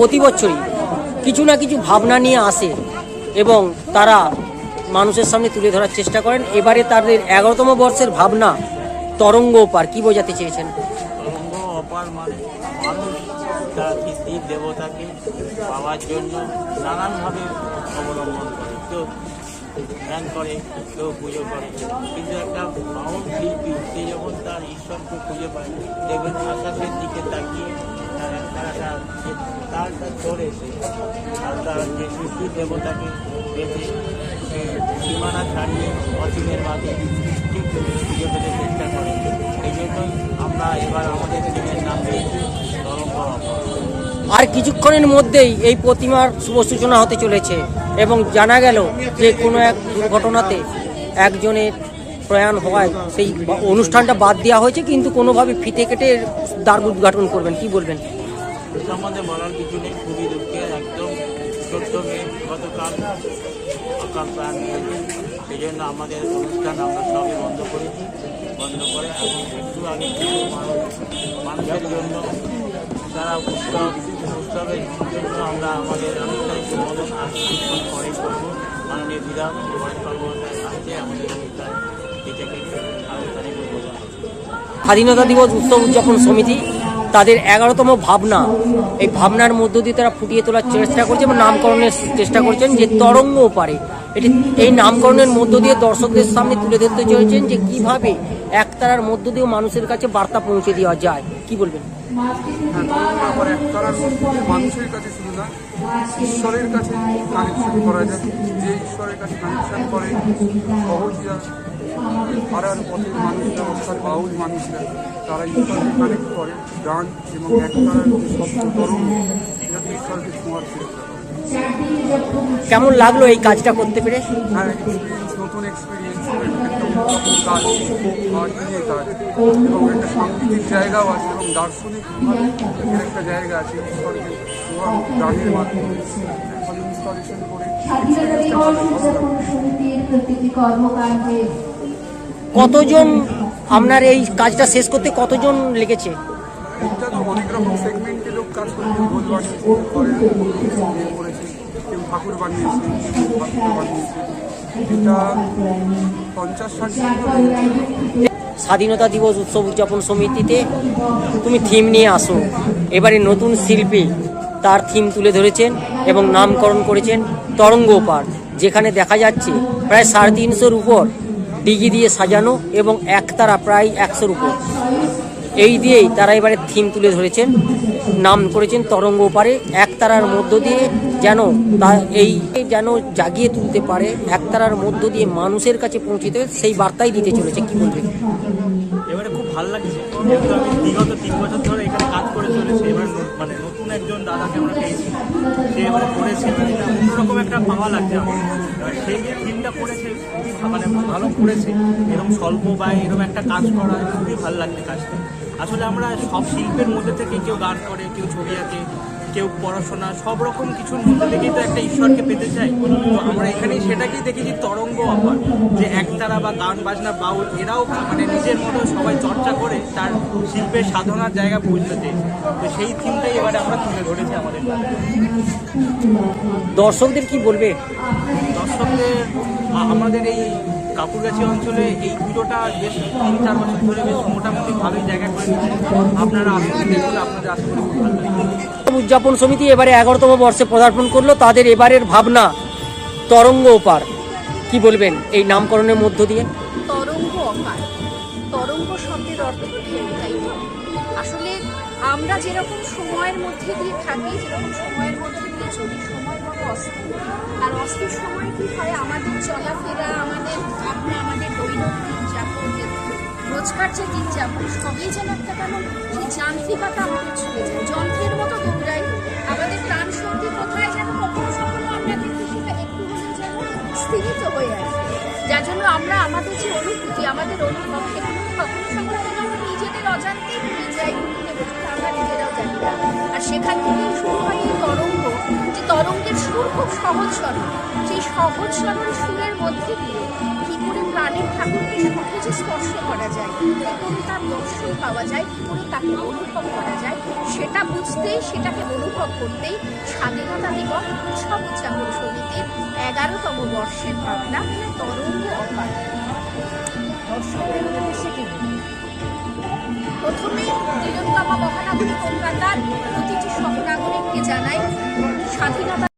প্রতি বছরই কিছু না কিছু ভাবনা নিয়ে আসে এবং তারা মানুষের সামনে তুলে ধরার চেষ্টা করেন। এবারে তাদের এগারোতম বর্ষের ভাবনা তরঙ্গ পার, কি বোঝাতে চেয়েছেন? অপার মানে দেবতাকে পাওয়ার জন্য অবলম্বন করে। কেউ ধ্যান করে, কেউ পুজো করে। কিন্তু একটা শিল্পী সে যখন তার ঈশ্বরকে খুঁজে পায়। দেখবেন আকাশের দিকে তাকিয়ে আর সীমানা ছাড়িয়ে মাঝে ঠিক পেতে চেষ্টা করে। এই জন্যই আমরা এবার আমাদের নাম দিয়েছি আর কিছুক্ষণের মধ্যেই এই প্রতিমার শুভ সূচনা হতে চলেছে এবং জানা গেল যে কোনো এক দুর্ঘটনাতে একজনের প্রয়াণ হওয়ায় সেই অনুষ্ঠানটা বাদ দেওয়া হয়েছে, কিন্তু কোনোভাবে ফিতে কেটে দ্বার উদ্ঘাটন করবেন। কি বলবেন? সম্বন্ধে বলার কিছু নেই। খুবই দুঃখের, একদম ছোট্ট মেয়ে গতকাল অকাল প্রাণ নিয়েছে সেই জন্য আমাদের অনুষ্ঠান আমরা সবই বন্ধ করেছি বন্ধ করে এখন একটু আগে মানুষের জন্য তারা উৎসব উৎসবের জন্য আমরা আমাদের আনুষ্ঠানিক সম্বোধন কিছুক্ষণ পরেই করব। মাননীয় বিধায়ক সুভাষ কর্মকর্তার আসছে, আমাদের অনুষ্ঠান এটা কেটে আনুষ্ঠানিক স্বাধীনতা দিবস উৎসব উদযাপন সমিতি তাদের এগারোতম ভাবনা। এই ভাবনার মধ্য দিয়ে তারা ফুটিয়ে তোলার চেষ্টা করছে এবং নামকরণের চেষ্টা করছেন যে তরঙ্গও পারে এটি, এই নামকরণের মধ্য দিয়ে দর্শকদের সামনে তুলে ধরতে চলেছেন যে কীভাবে একতারার মধ্য দিয়েও মানুষের কাছে বার্তা পৌঁছে দেওয়া যায়। কি বলবেন? ঈশ্বরের কাছে কানেকশন করে সহজিয়া পাড়ার পথের মানুষরা অর্থাৎ বাউল মানুষরা তারা ঈশ্বরকে কানেক্ট করে গান এবং একতারার যে শব্দ তরঙ্গ যাতে ঈশ্বরকে ছোঁয়ার চেষ্টা করে কেমন লাগল এই কাজটা করতে পেরে? হ্যাঁ এক্সপিরিয়েন্স নতুন এক্সপিরিয়েন্স কাজ আর নিয়ে কাজ এবং একটা সাংস্কৃতিক জায়গাও আছে এবং দার্শনিক একটা জায়গা আছে ঈশ্বরকে গানের মাধ্যমে ইনস্টলেশন করে কর্মকাণ্ডে কতজন আপনার এই কাজটা শেষ করতে কতজন লেগেছে। স্বাধীনতা দিবস উৎসব উদযাপন সমিতিতে তুমি থিম নিয়ে আসো এবারে নতুন শিল্পী তার থিম তুলে ধরেছেন এবং নামকরণ করেছেন তরঙ্গ পার যেখানে দেখা যাচ্ছে প্রায় সাড়ে তিনশোর উপর ডিগি দিয়ে সাজানো এবং একতারা প্রায় একশোর উপর। এই দিয়েই তারা এবারে থিম তুলে ধরেছেন। নাম করেছেন তরঙ্গ পারে, একতারার মধ্য দিয়ে যেন তা এই যেন জাগিয়ে তুলতে পারে, একতারার মধ্য দিয়ে মানুষের কাছে পৌঁছে দেবে সেই বার্তাই দিতে চলেছে কি বলবে এবারে খুব ভালো লাগছে। বিগত তিন বছর ধরে এখানে কাজ করে চলেছি, এবার মানে নতুন একজন দাদাকে আমরা পেয়েছি। সে এবারে করেছে মানে অন্যরকম একটা পাওয়া লাগছে আমার। সেই যে থিমটা করেছে মানে ভালো করেছে। এরকম স্বল্প ব্যয় এরকম একটা কাজ করা, খুবই ভালো লাগছে কাজটা। আসলে আমরা সব শিল্পের মধ্যে থেকে কেউ গান করে কেউ ছবি আঁকে কেউ পড়াশোনা সব রকম কিছুর মধ্যে থেকেই তো একটা ঈশ্বরকে পেতে চাই তো আমরা এখানেই সেটাকেই দেখেছি তরঙ্গ অপার যে একতারা বা গান বাজনা বাউল এরাও মানে নিজের মতো সবাই চর্চা করে তার শিল্পের সাধনার জায়গা পৌঁছতে চেয়েছে। তো সেই থিমটাই এবারে আমরা তুলে ধরেছি আমাদের। দর্শকদের কি বলবে? দর্শকদের আমাদের এই কাপুরগাছি অঞ্চলে এই পুজোটা বেশ তিন চার বছর ধরে বেশ মোটামুটি ভালোই জায়গা করে আপনারা আসুন দেখুন আপনাদের করি খুব ভালো লাগবে। উদযাপন সমিতি এবারে এগারোতম বর্ষে পদার্পণ করল তাদের এবারের ভাবনা তরঙ্গ পার কি বলবেন এই নামকরণের মধ্য দিয়ে? তরঙ্গ অকার তরঙ্গ শব্দের অর্থ ঢেউ তাই আসলে আমরা যেরকম সময়ের মধ্যে দিয়ে থাকি যেরকম সময়ের মধ্যে দিয়ে চলি সময় অস্থির। আর অস্থির সময় কি হয়? আমাদের চলাফেরা, আমাদের ভাবনা, আমাদের দৈনন্দিন যাপন, যে রোজকার যে দিন যাপন সবই যেন একটা কেমন সেই যান্ত্রিকতা আমাদের ছুঁয়ে যায়। যন্ত্রের মতো দৌড়াই, আমাদের প্রাণ শক্তি কোথায় যেন কখনো কখনো আমরা দেখি, সেটা একটু হলেও যেন স্থিরিত হয়ে আসে। যার জন্য আমরা আমাদের যে অনুভূতি, আমাদের অনুভব এগুলো কখনো কখনো যেন নিজেদের অজান্তেই ভুলে যাই। বসে আমরা নিজেরাও জানি না। আর সেখান থেকেই শুরু হয় এই তরঙ্গ, যে তরঙ্গের সুর খুব সহজ সরল। সেই সহজ সরল সুরের মধ্যে দিয়ে কি করে প্রাণের ঠাকুরকে সহজে স্পর্শ করা যায়, কি করে তার দর্শন পাওয়া যায়, কি করে তাকে অনুভব করা যায়, সেটা বুঝতেই, সেটাকে অনুভব করতেই স্বাধীনতা দিবস উৎসব উদযাপন সমিতির এগারোতম বর্ষের ভাবনা তরঙ্গ অপার। দর্শকদের উদ্দেশ্যে? প্রথমে তিলোত্তমা মহানগরী কলকাতার প্রতিটি সহনাগরিককে জানাই স্বাধীনতা